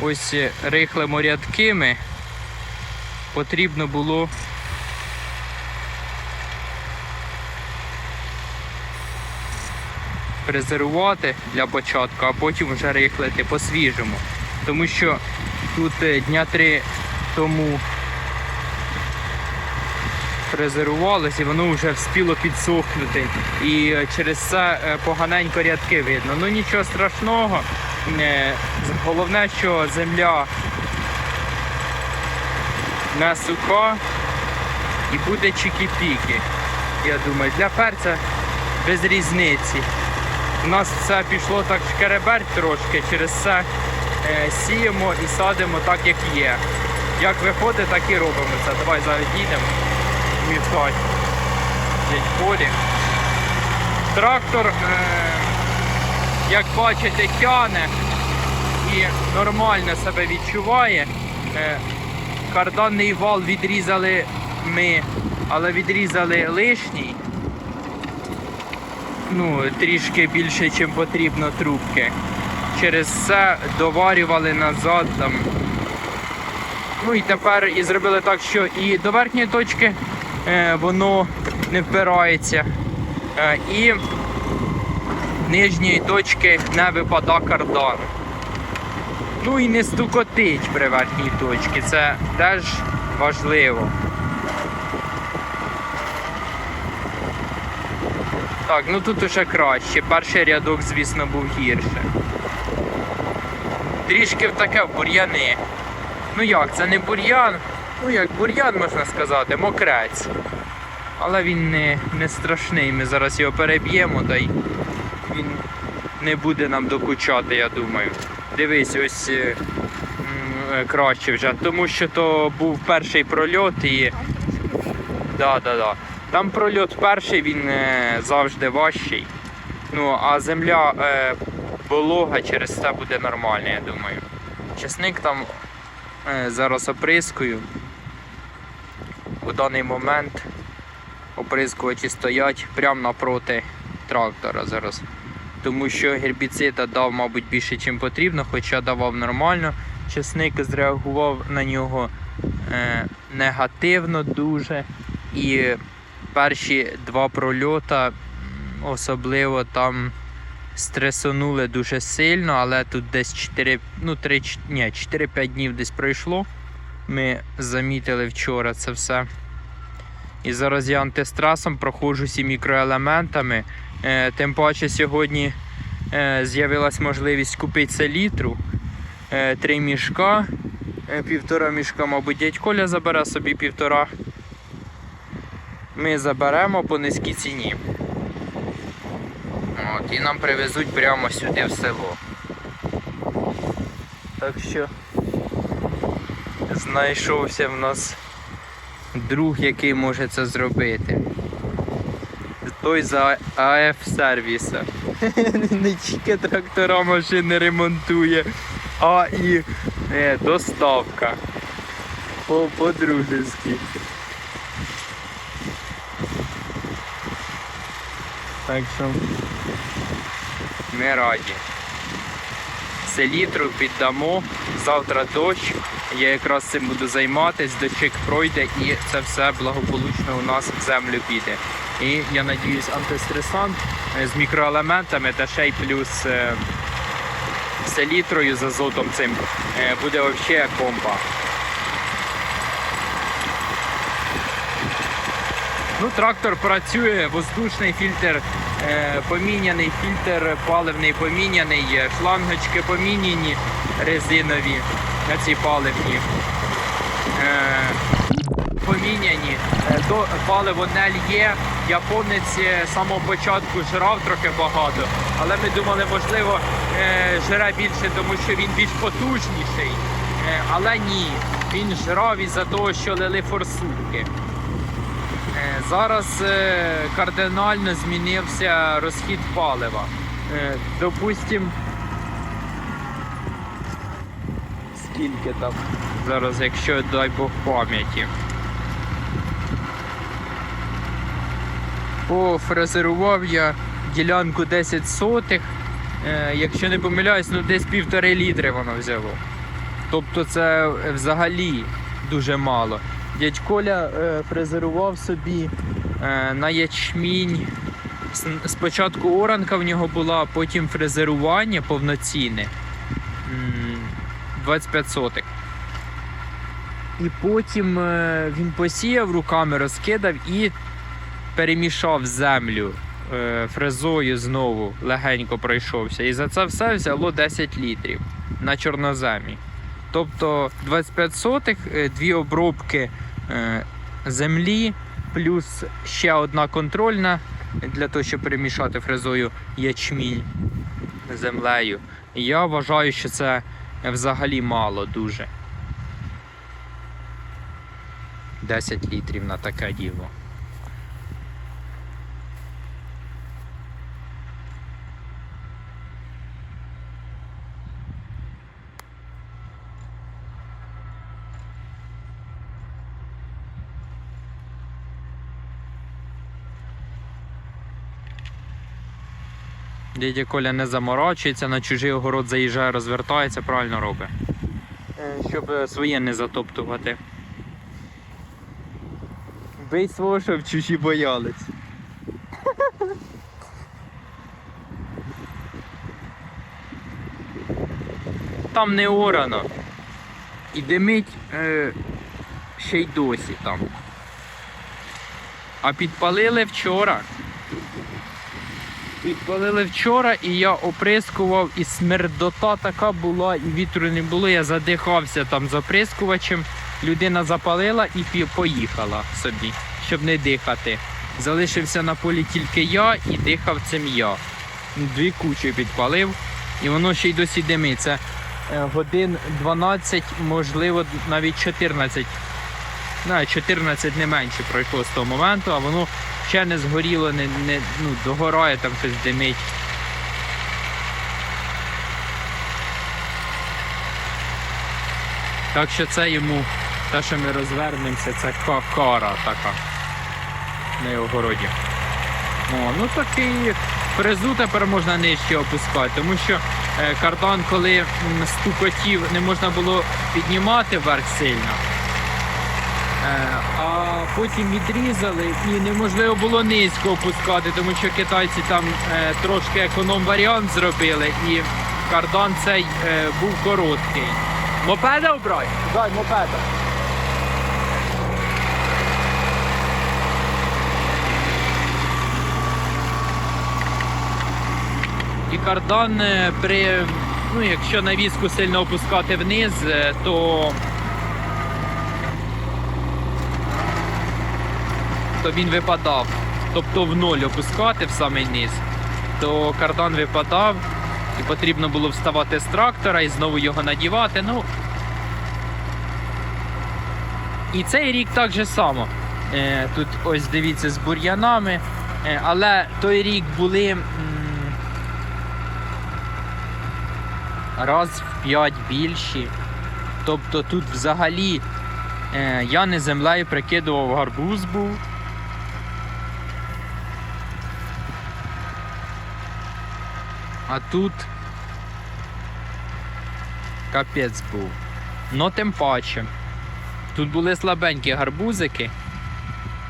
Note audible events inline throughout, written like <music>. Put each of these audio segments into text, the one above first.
ось рихлимо рядкими, потрібно було презервувати для початку, а потім вже рихлити по-свіжому. Тому що тут е, дня три тому презервувалось і воно вже вспіло підсохнути. І е, через це е, поганенько рядки видно. Ну нічого страшного. Е, Головне, що земля не суха і буде чики-піки. Я думаю, для перця без різниці. У нас все пішло так шкереберть трошки, через це е, сіємо і садимо так, як є. Як виходить, так і робимо це. Давай зараз їдемо міфтать. Полі. Трактор, е, як бачите, тяне і нормально себе відчуває. Е, карданний вал відрізали ми, але відрізали лишній. Ну, трішки більше, ніж потрібно трубки. Через це доварювали назад там. Ну і тепер і зробили так, що і до верхньої точки е, воно не впирається. Е, і нижньої точки не випада кардан. Ну і не стукотить при верхній точці. Це теж важливо. Так, ну тут уже краще. Перший рядок, звісно, був гірше. Трішки в таке в бур'яни. Ну як, це не бур'ян. Ну як бур'ян можна сказати, мокрець. Але він не, не страшний. Ми зараз його переб'ємо, та й не буде нам докучати, я думаю. Дивись, ось е, е, краще вже, тому що то був перший прольот і. Да, да, да. Там прольот перший, він е, завжди важчий. Ну, а земля е, волога через це буде нормально, я думаю. Часник там е, зараз оприскую. У даний момент оприскувачі стоять прямо напроти трактора зараз. Тому що гербіцида дав, мабуть, більше, ніж потрібно, хоча давав нормально. Часник зреагував на нього е, негативно дуже. І перші два прольота особливо там стресонули дуже сильно, але тут десь 4, ну 3, ні, 4-5 днів десь пройшло. Ми замітили вчора це все. І зараз я антистресом проходжуся мікроелементами. Е, тим паче сьогодні е, з'явилась можливість купити селітру. Е, три мішка. Півтора мішка, мабуть, дядь Коля забере собі півтора. Ми заберемо по низькій ціні. От, і нам привезуть прямо сюди в село. Так що знайшовся в нас друг, який може це зробити. Той за АФ сервіса. <laughs> Не тільки трактора машини ремонтує, а і е, доставка. По- По-дружески. Так що ми раді. Селітру піддамо, завтра дощ. Я якраз цим буду займатися, дощик пройде і це все благополучно у нас в землю піде. І я надіюсь, антистресант е, з мікроелементами та ще й плюс е, селітрою з азотом цим е, буде взагалі комба. Ну, трактор працює, воздушний фільтр е, поміняний, фільтр паливний поміняний, е, шлангочки поміняні резинові, ці паливні. Е, поміняні. Е, паливо не лє. Японець самого початку жрав трохи багато, але ми думали, можливо, е, жре більше, тому що він більш потужніший. Е, але ні, він жрав із-за того, що лили форсунки. Е, Зараз кардинально змінився розхід палива. Допустим, скільки там зараз, якщо дай Бог пам'яті. Пофрезерував я ділянку 10 сотих. Е, Якщо не помиляюсь, ну десь півтори літри воно взяло. Тобто це взагалі дуже мало. Дядь Коля е, фрезерував собі е, на ячмінь. Спочатку оранка в нього була, потім фрезерування повноцінне. 25 сотих. І потім він посіяв руками, розкидав і перемішав землю е, фрезою знову легенько пройшовся. І за це все взяло 10 літрів на чорноземі. Тобто 25 сотих, е, дві обробки е, землі, плюс ще одна контрольна для того, щоб перемішати фрезою ячмінь землею. Я вважаю, що це взагалі мало дуже. 10 літрів на таке діло. Дядя Коля не заморачується, на чужий огород заїжджає, розвертається, правильно робить. Е, Щоб е, своє не затоптувати. Бий свого, щоб чужі боялись. <laughs> Там не орано. І димить е, ще й досі там. А підпалили вчора. Підпалили вчора і я оприскував, і смердота така була, і вітру не було. Я задихався там з оприскувачем. Людина запалила і поїхала собі, щоб не дихати. Залишився на полі тільки я і дихав цим я. Дві кучі підпалив, і воно ще й досі димиться. Е, Годин 12, можливо, навіть 14. Навіть 14 не менше пройшло з того моменту, а воно ще не згоріло, не, не ну, догорає там щось димить. Так що це йому, те, що ми розвернемося, це ка- кара така на його городі. О, ну такий фрезу тепер можна нижче опускати, тому що е, кардан, коли стукотів, не можна було піднімати вверх сильно. Е, А потім відрізали і неможливо було низько опускати, тому що китайці там е, трошки економ варіант зробили і кардан цей е, був короткий. Мопеда обрай? Дай мопеда. І кардан е, при, ну, якщо навіску сильно опускати вниз, е, то то він випадав. Тобто в ноль опускати в самий низ, то кардан випадав, і потрібно було вставати з трактора і знову його надівати. Ну, і цей рік так же само. Е, тут ось дивіться з бур'янами. Е, але той рік були раз в 5 більші. Тобто тут взагалі е, я не землею прикидував гарбуз був. А тут капець був. Ну тим паче. Тут були слабенькі гарбузики.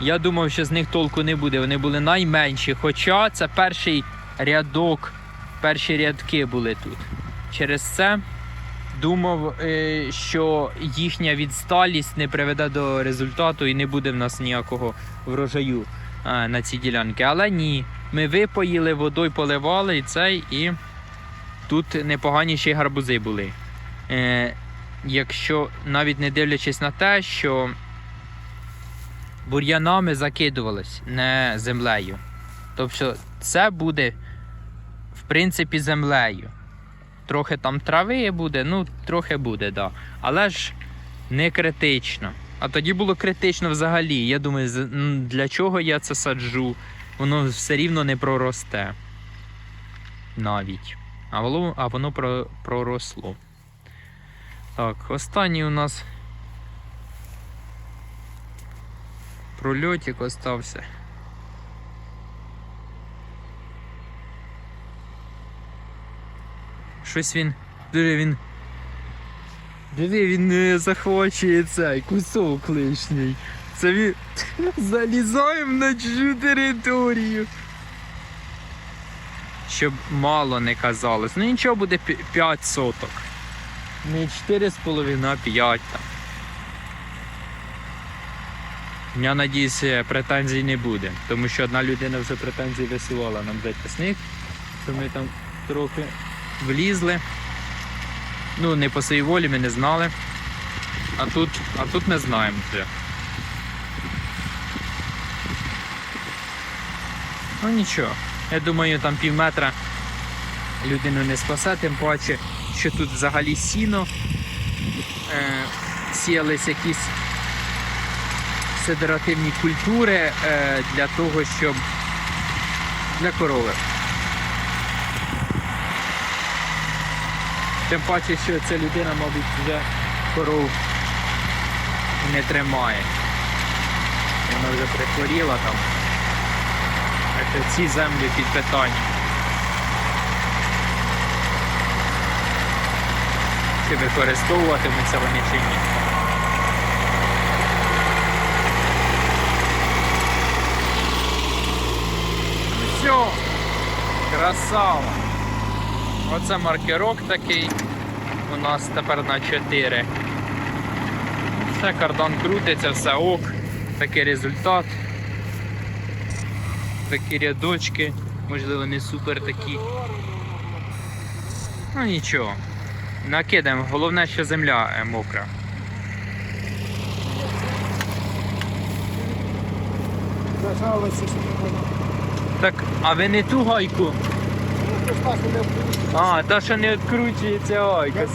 Я думав, що з них толку не буде. Вони були найменші. Хоча це перший рядок, перші рядки були тут. Через це думав, е, що їхня відсталість не приведе до результату і не буде в нас ніякого врожаю е, на ці ділянки. Але ні. Ми випоїли, водою поливали і цей, і тут непогані ще й гарбузи були. Е, якщо навіть не дивлячись на те, що бур'янами закидувалось, не землею. Тобто це буде, в принципі, землею. Трохи там трави буде, ну, трохи буде, да. Але ж не критично. А тоді було критично взагалі. Я думаю, для чого я це саджу? Воно все рівно не проросте. Навіть. А воно, а воно про, проросло. Так, останній у нас прольотик остався. Щось він. Дуже він Диви, він не захвачує цей кусок лишній. Це він залізаємо на чужу територію. Щоб мало не казалось. Ну нічого буде 5 соток. Не 4,5, а 5 там. Я надіюсь, претензій не буде, тому що одна людина вже претензії висилала нам за тисник, що ми там трохи влізли. Ну, не по своїй волі ми не знали. А тут, а тут не знаємо вже. Ну нічого. Я думаю, там пів метра людину не спасе, тим паче, що тут взагалі сіно. Е, сіялись якісь седеративні культури е, для того, щоб для корови. Тим паче, що ця людина, мабуть, вже коров не тримає. Вона вже прихворіла там. Ці землі під питанням. Чи використовуватимуться вони чи ні. Все, красава. Оце маркерок такий. У нас тепер на 4. Все, кардан крутиться, все ок. Такий результат. Такі рядочки, можливо, не супер такі. Ну нічого. Накидаємо, головне, що земля е, мокра. Так, а ви не ту гайку? Ну, А, та що не відкручується гайка.